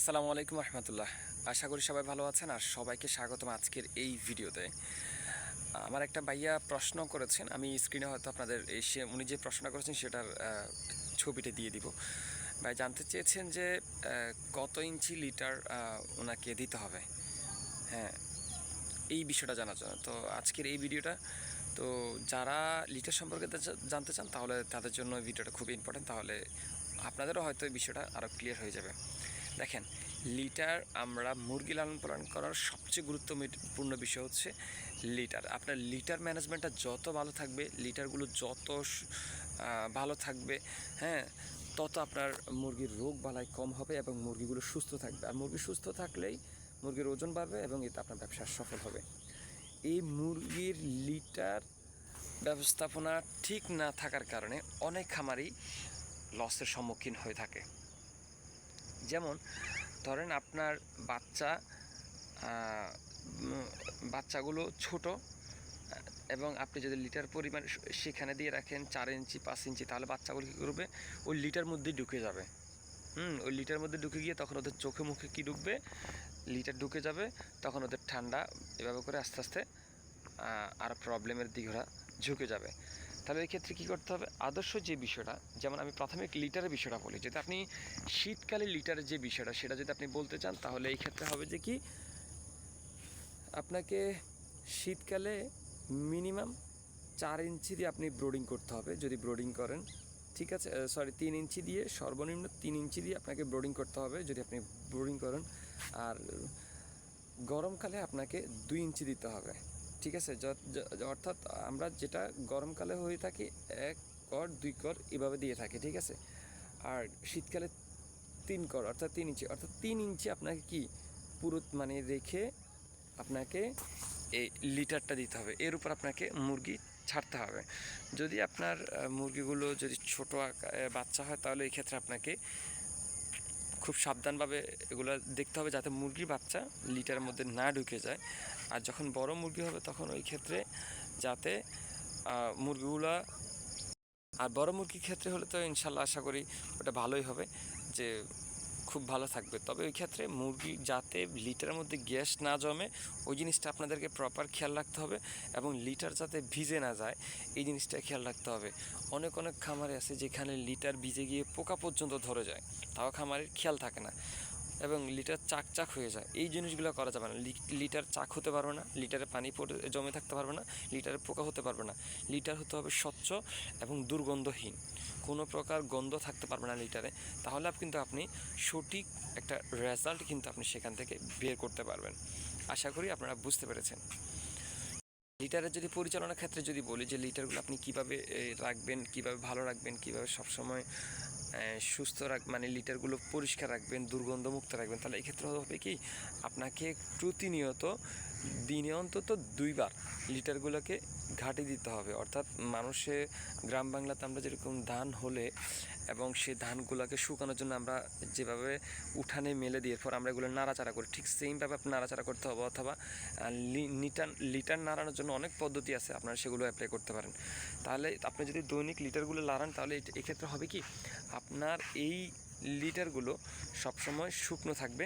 আসসালামু আলাইকুম রহমতুল্লাহ। আশা করি সবাই ভালো আছেন আর সবাইকে স্বাগতম আজকের এই ভিডিওতে। আমার একটা ভাইয়া প্রশ্ন করেছেন, আমি স্ক্রিনে হয়তো আপনাদের এই সে, উনি যে প্রশ্নটা করেছেন সেটার ছবিটা দিয়ে দিব। ভাই জানতে চেয়েছেন যে কত ইঞ্চি লিটার ওনাকে দিতে হবে? হ্যাঁ এই বিষয়টা জানার জন্য। তো আজকের এই ভিডিওটা, তো যারা লিটার সম্পর্কে জানতে চান তাহলে তাদের জন্য ভিডিওটা খুব ইম্পর্টেন্ট তাহলে আপনাদেরও হয়তো এই বিষয়টা আরও ক্লিয়ার হয়ে যাবে। দেখেন, লিটার আমরা মুরগি লালন পালন করার সবচেয়ে গুরুত্বপূর্ণ বিষয় হচ্ছে লিটার। আপনার লিটার ম্যানেজমেন্টটা যত ভালো থাকবে, লিটারগুলো যত ভালো থাকবে হ্যাঁ তত আপনার মুরগির রোগ বালাই কম হবে এবং মুরগিগুলো সুস্থ থাকবে। আর মুরগি সুস্থ থাকলেই মুরগির ওজন বাড়বে এবং এতে আপনার ব্যবসা সফল হবে। এই মুরগির লিটার ব্যবস্থাপনা ঠিক না থাকার কারণে অনেক খামারই লসের সম্মুখীন হয়ে থাকে। যেমন ধরেন আপনার বাচ্চা বাচ্চাগুলো ছোট এবং আপনি যদি লিটার পরিমাণ সেখানে দিয়ে রাখেন চার ইঞ্চি, পাঁচ ইঞ্চি, তাহলে বাচ্চাগুলো কী করবে? ওই লিটার মধ্যেই ঢুকে যাবে। হুম, ওই লিটার মধ্যে ঢুকে গিয়ে তখন ওদের চোখে মুখে কী ঢুকবে? লিটার ঢুকে যাবে, তখন ওদের ঠান্ডা এভাবে করে আস্তে আস্তে আর প্রবলেমের দিকে ঝুঁকে যাবে। তাহলে এই ক্ষেত্রে কী করতে হবে? আদর্শ যে বিষয়টা, যেমন আমি প্রাথমিক লিটারের বিষয়টা বলি, যদি আপনি শীতকালে লিটারের যে বিষয়টা, সেটা যদি আপনি বলতে চান, তাহলে এই ক্ষেত্রে হবে যে কি? আপনাকে শীতকালে মিনিমাম চার ইঞ্চি দিয়ে আপনি ব্রোডিং করতে হবে, যদি ব্রোডিং করেন। ঠিক আছে? সরি তিন ইঞ্চি দিয়ে, সর্বনিম্ন তিন ইঞ্চি দিয়ে আপনাকে ব্রোডিং করতে হবে, যদি আপনি ব্রোডিং করেন। আর গরমকালে আপনাকে দুই ইঞ্চি দিতে হবে। ঠিক আছে অর্থাৎ আমরা যেটা গরমকালে হয়ে থাকি, এক কর, দুই কর এভাবে দিয়ে থাকি, ঠিক আছে? আর শীতকালে তিন কর, অর্থাৎ তিন ইঞ্চি, অর্থাৎ তিন ইঞ্চি আপনাকে কি? পুরো মানে রেখে আপনাকে এই লিটারটা দিতে হবে। এর উপর আপনাকে মুরগি ছাড়তে হবে। যদি আপনার মুরগিগুলো যদি ছোটো বাচ্চা হয়, তাহলে এই ক্ষেত্রে আপনাকে খুব সাবধানভাবে এগুলো দেখতে হবে যাতে মুরগির বাচ্চা লিটারের মধ্যে না ঢুকে যায়। আর যখন বড় মুরগি হবে তখন ওই ক্ষেত্রে যাতে মুরগিগুলো মুরগিগুলা আর বড় মুরগির ক্ষেত্রে হলে তো ইনশাল্লাহ আশা করি ওটা ভালোই হবে যে খুব ভালো থাকবে। তবে ওই ক্ষেত্রে মুরগি যাতে লিটারের মধ্যে গ্যাস না জমে, ওই জিনিসটা আপনাদেরকে প্রপার খেয়াল রাখতে হবে এবং লিটার যাতে ভিজে না যায়, এই জিনিসটা খেয়াল রাখতে হবে। অনেক অনেক খামারে আছে যেখানে লিটার ভিজে গিয়ে পোকা পর্যন্ত ধরে যায়, তাও খামারের খেয়াল থাকে না। এবং লিটার চাক চাক হয়ে যায়। এই জিনিসগুলো করা যাবে না। লিটার চাক হতে পারবে না, লিটারে পানি পড়ে, জমে থাকতে পারবে না, লিটারে পোকা হতে পারবে না। লিটার হতে হবে স্বচ্ছ এবং দুর্গন্ধহীন। কোনো প্রকার গন্ধ থাকতে পারবে না লিটারে। তাহলে কিন্তু আপনি সঠিক একটা রেজাল্ট কিন্তু আপনি সেখান থেকে বের করতে পারবেন। আশা করি আপনারা বুঝতে পেরেছেন। লিটারের যদি পরিচালনার ক্ষেত্রে যদি বলি যে লিটারগুলো আপনি কীভাবে রাখবেন, কীভাবে ভালো রাখবেন, কীভাবে সবসময় সুস্থ রাখ মানে লিটারগুলো পরিষ্কার রাখবেন দুর্গন্ধমুক্ত রাখবেন তাহলে এক্ষেত্রে হবে কি? আপনাকে প্রতিনিয়ত দিনে অন্তত দুইবার লিটারগুলোকে ঘাটি দিতে হবে। অর্থাৎ মানুষে গ্রাম বাংলাতে আমরা যেরকম ধান হলে এবং সেই ধানগুলোকে শুকানোর জন্য আমরা যেভাবে উঠানে মেলে দিয়ে এরপর আমরা এগুলো নাড়াচাড়া করি, ঠিক সেইমভাবে আপনি নাড়াচাড়া করতে হবে অথবা লিটার লিটার নাড়ানোর জন্য অনেক পদ্ধতি আছে, আপনারা সেগুলো অ্যাপ্লাই করতে পারেন। তাহলে আপনি যদি দৈনিক লিটারগুলো লাড়ান তাহলে এক্ষেত্রে হবে কি? আপনার এই লিটারগুলো সবসময় শুকনো থাকবে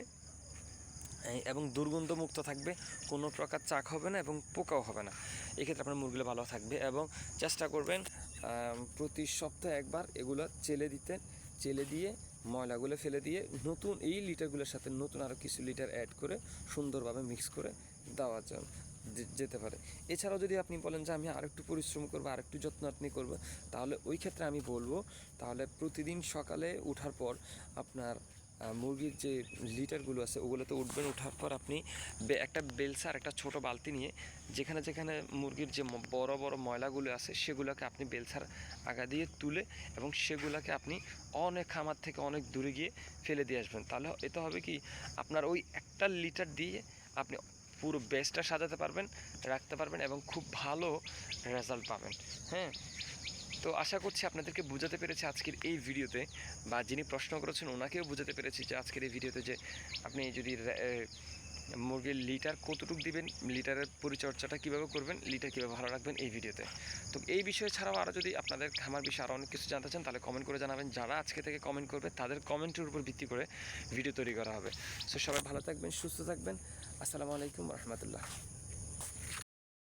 এবং দুর্গন্ধমুক্ত থাকবে, কোনো প্রকার চাক হবে না এবং পোকাও হবে না। এক্ষেত্রে আপনার মুরগিগুলো ভালো থাকবে এবং চেষ্টা করবেন প্রতি সপ্তাহে একবার এগুলো চেলে দিতে, চেলে দিয়ে, ময়লাগুলো ফেলে দিয়ে, নতুন এই লিটারগুলোর সাথে নতুন আরও কিছু লিটার অ্যাড করে সুন্দরভাবে মিক্স করে দেওয়া যায় যেতে পারে। এছাড়াও যদি আপনি বলেন যে আমি আরেকটু পরিশ্রম করব, আরেকটু যত্ন আপনি করব, তাহলে ওই ক্ষেত্রে আমি বলব, তাহলে প্রতিদিন সকালে ওঠার পর আপনার মুরগির যে লিটারগুলো আছে, ওগুলোতে উঠবেন ওঠার পর আপনি একটা বেলসা আর একটা ছোট বালতি নিয়ে যেখানে যেখানে মুরগির যে বড় বড় ময়লাগুলো আছে, সেগুলোকে আপনি বেলসার আগা দিয়ে তুলে এবং সেগুলোকে আপনি অনেক খামার থেকে অনেক দূরে গিয়ে ফেলে দিয়ে আসবেন। তাহলে এতে হবে কি, আপনার ওই একটা লিটার দিয়ে আপনি পুরো বেসটা সাজাতে পারবেন, রাখতে পারবেন এবং খুব ভালো রেজাল্ট পাবেন। হ্যাঁ? তো আশা করছি আপনাদেরকে বোঝাতে পেরেছি আজকের এই ভিডিওতে, বা যিনি প্রশ্ন করেছেন ওনাকেও বোঝাতে পেরেছি যে আজকের এই ভিডিওতে যে আপনি যদি মুরগির লিটার কতটুকু দিবেন, লিটারের পরিচর্যাটা কীভাবে করবেন, লিটার কীভাবে ভালো রাখবেন এই ভিডিওতে। তো এই বিষয়ে ছাড়াও আরও যদি আপনাদের খামার বিষয়ে আরও অনেক কিছু জানতে চান, তাহলে কমেন্ট করে জানাবেন। যারা আজকে থেকে কমেন্ট করবে, তাদের কমেন্টের উপর ভিত্তি করে ভিডিও তৈরি করা হবে। সো সবাই ভালো থাকবেন, সুস্থ থাকবেন। আসসালামু আলাইকুম রহমতুল্লাহ।